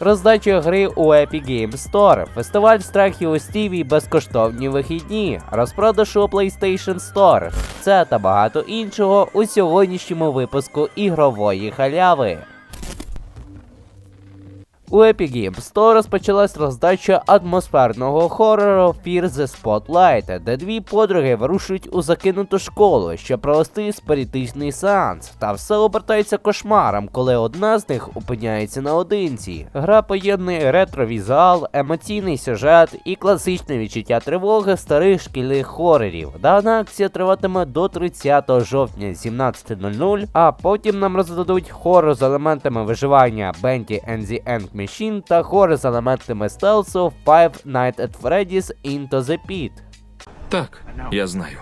Роздача гри у Epic Games Store, фестиваль страхів у Стіві, безкоштовні вихідні, розпродаж у PlayStation Store. Це та багато іншого у сьогоднішньому випуску ігрової халяви. У Epic Games Store розпочалась роздача атмосферного хорору Fear the Spotlight, де дві подруги вирушують у закинуту школу, щоб провести спиритичний сеанс. Та все обертається кошмаром, коли одна з них опиняється наодинці. Гра поєднує ретровізуал, емоційний сюжет і класичне відчуття тривоги старих шкільних хорорів. Дана акція триватиме до 30 жовтня 17.00, а потім нам роздадуть хорор з елементами виживання Bendy and the End Machine та хорор з елементами стелсу Five Nights at Freddy's Into the Pit. Так, я знаю.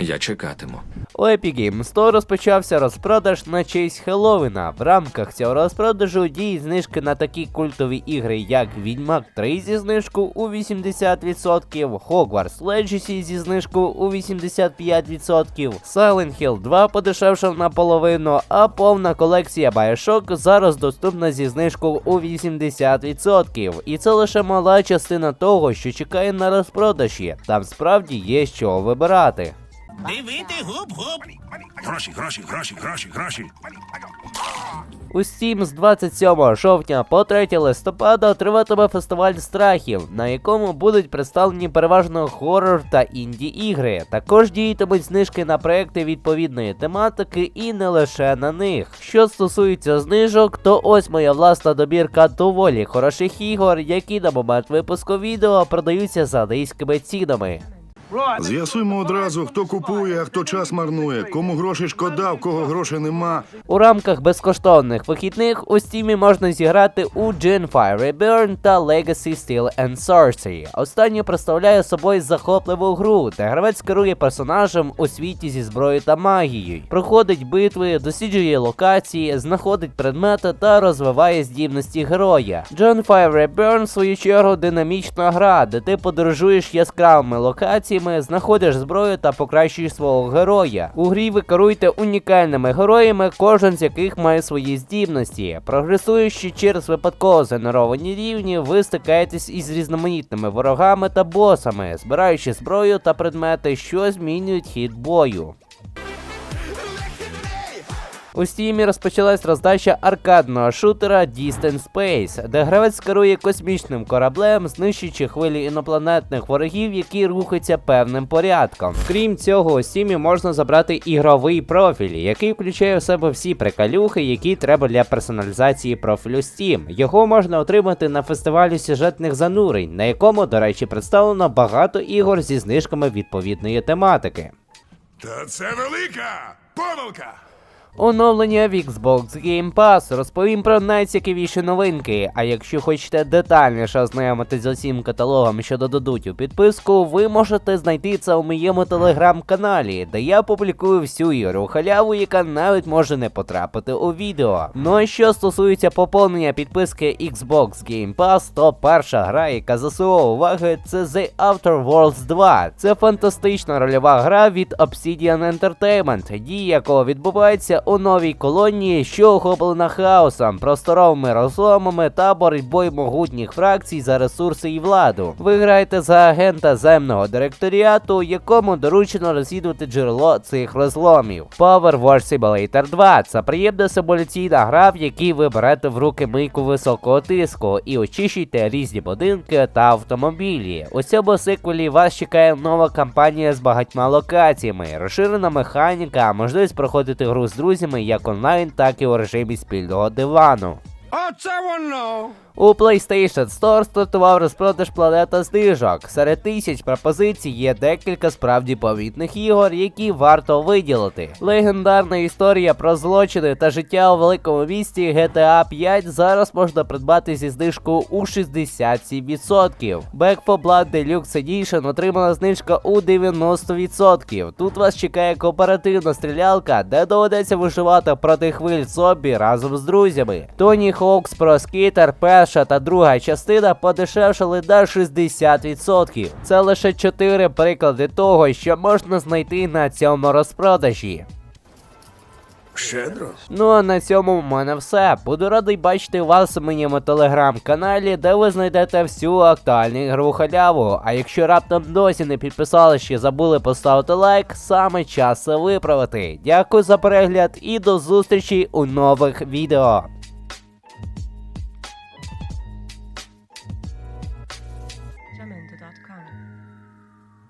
Я чекатиму. У Epic Games Store розпочався розпродаж на честь Хеллоуіна. В рамках цього розпродажу діють знижки на такі культові ігри, як Відьмак 3 зі знижкою у 80%, Hogwarts Legacy зі знижкою у 85%, Silent Hill 2 подешевшав наполовину, а повна колекція Bioshock зараз доступна зі знижкою у 80%. І це лише мала частина того, що чекає на розпродажі. Там справді є чого вибирати. Дивити гуп-гуп. Гроші, гроші, гроші, гроші, гроші. У Steam з 27 жовтня по 3 листопада триватиме фестиваль страхів, на якому будуть представлені переважно хорор та інді ігри. Також діятимуть знижки на проекти відповідної тематики і не лише на них. Що стосується знижок, то ось моя власна добірка доволі хороших ігор, які на момент випуску відео продаються за низькими цінами. З'ясуємо одразу, хто купує, а хто час марнує, кому гроші шкода, в кого грошей нема. У рамках безкоштовних вихідних у стімі можна зіграти у Genfire Reborn та Legacy Steel and Sorcery. Останнє представляє собою захопливу гру, де гравець керує персонажем у світі зі зброєю та магією, проходить битви, досліджує локації, знаходить предмети та розвиває здібності героя. Genfire Reborn, в свою чергу, динамічна гра, де ти подорожуєш яскравими локаціями, знаходиш зброю та покращуєш свого героя. У грі ви керуєте унікальними героями, кожен з яких має свої здібності. Прогресуючи через випадково згенеровані рівні, ви стикаєтесь із різноманітними ворогами та босами, збираючи зброю та предмети, що змінюють хід бою. У стімі розпочалась роздача аркадного шутера Distant Space, де гравець керує космічним кораблем, знищуючи хвилі інопланетних ворогів, які рухаються певним порядком. Крім цього, у стімі можна забрати ігровий профіль, який включає в себе всі приколюхи, які треба для персоналізації профілю Steam. Його можна отримати на фестивалі сюжетних занурень, на якому, до речі, представлено багато ігор зі знижками відповідної тематики. Та це велика помилка. Оновлення в Xbox Game Pass розповім про найцікавіші новинки. А якщо хочете детальніше ознайомитись з усім каталогом, що додадуть у підписку, ви можете знайти це у моєму телеграм-каналі, де я публікую всю ігру халяву, яка навіть може не потрапити у відео. Ну а що стосується поповнення підписки Xbox Game Pass, то перша гра, яка засувала уваги, це The Outer Worlds 2. Це фантастична рольова гра від Obsidian Entertainment, дія якого відбувається у новій колонії, що охоплена хаосом, просторовими розломами та боротьбою могутніх фракцій за ресурси і владу. Ви граєте за агента земного директоріату, якому доручено розслідувати джерело цих розломів. Power War Simulator 2 це приємна симуляційна гра, в якій ви берете в руки мийку високого тиску і очищуєте різні будинки та автомобілі. У цьому сиквелі вас чекає нова кампанія з багатьма локаціями, розширена механіка, можливість проходити гру з друзями як онлайн, так і у режимі спільного дивану. Оце воно. У PlayStation Store стартував розпродаж планета знижок. Серед тисяч пропозицій є декілька справді помітних ігор, які варто виділити. Легендарна історія про злочини та життя у великому місті GTA 5 зараз можна придбати зі знижкою у 67%. Back 4 Blood Deluxe Edition отримала знижка у 90%. Тут вас чекає кооперативна стрілялка, де доведеться виживати проти хвиль зомбі разом з друзями. Tony Hawk's Pro Skater перша та друга частина подешевшали на 60%. Це лише 4 приклади того, що можна знайти на цьому розпродажі. Щедро. Ну а на цьому в мене все. Буду радий бачити вас у моєму телеграм-каналі, де ви знайдете всю актуальну ігрову халяву. А якщо раптом досі не підписали чи забули поставити лайк, саме час це виправити. Дякую за перегляд і до зустрічі у нових відео.